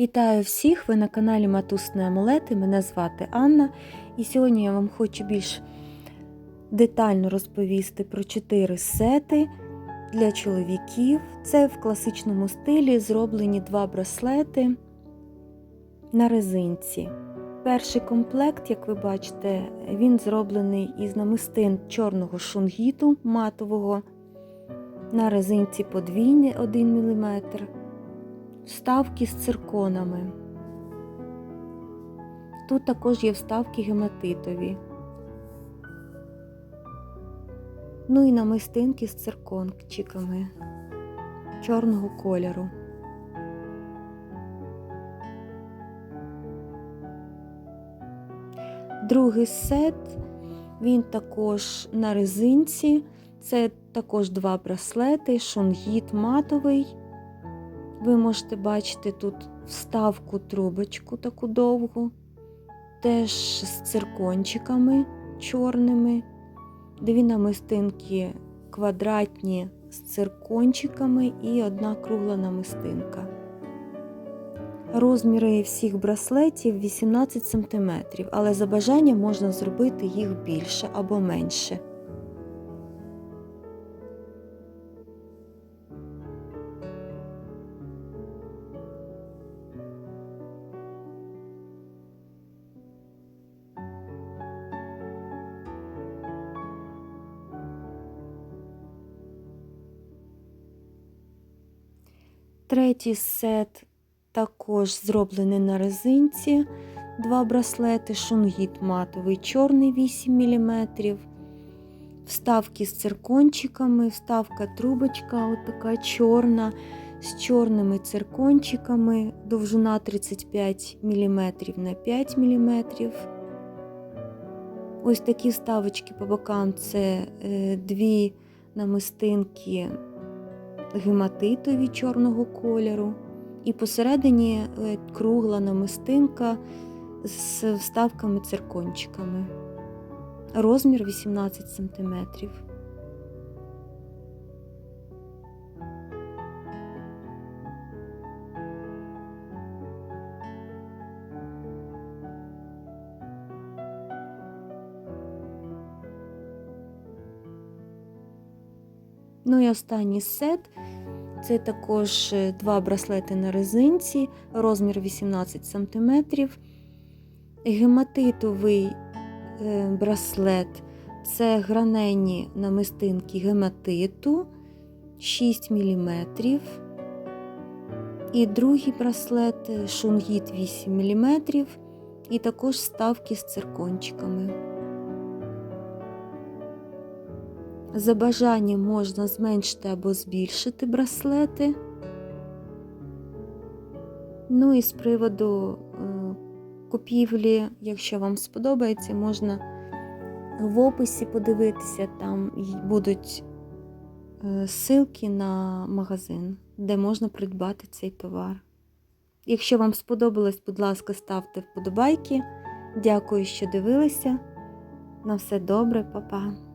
Вітаю всіх! Ви на каналі Матусні Амулети. Мене звати Анна. І сьогодні я вам хочу більш детально розповісти про чотири сети для чоловіків. Це в класичному стилі зроблені два браслети на резинці. Перший комплект, як ви бачите, він зроблений із намистин чорного шунгіту матового на резинці подвійний 1 мм вставки з цирконами. Тут також є вставки гематитові. Ну і намистинки з циркончиками чорного кольору. Другий сет, він також на резинці. Це також два браслети, шунгіт матовий. Ви можете бачити тут вставку трубочку таку довгу, теж з циркончиками чорними, дві намистинки квадратні з циркончиками і одна кругла намистинка. Розміри всіх браслетів 18 см, але за бажанням можна зробити їх більше або менше. Третій сет також зроблений на резинці. Два браслети, шунгіт матовий, чорний 8 мм, вставки з циркончиками, вставка трубочка, така чорна, з чорними циркончиками, довжина 35 мм на 5 мм. Ось такі вставочки по бокам це е, дві намистинки гематитові чорного кольору, і посередині е, кругла намистинка з вставками циркончиками. Розмір 18 см. Ну і останній сет. Це також е, два браслети на резинці, розмір 18 см. Гематитовий е, браслет це гранені намистинки гематиту 6 мм. І другий браслет шунгіт 8 мм. І також вставки з циркончиками. За бажанням можна зменшити або збільшити браслети. Ну і з приводу е, купівлі, якщо вам сподобається, можна в описі подивитися, там будуть е, ссылки на магазин, де можна придбати цей товар. Якщо вам сподобалось, будь ласка, ставте вподобайки. Дякую, що дивилися. На все добре, па-па!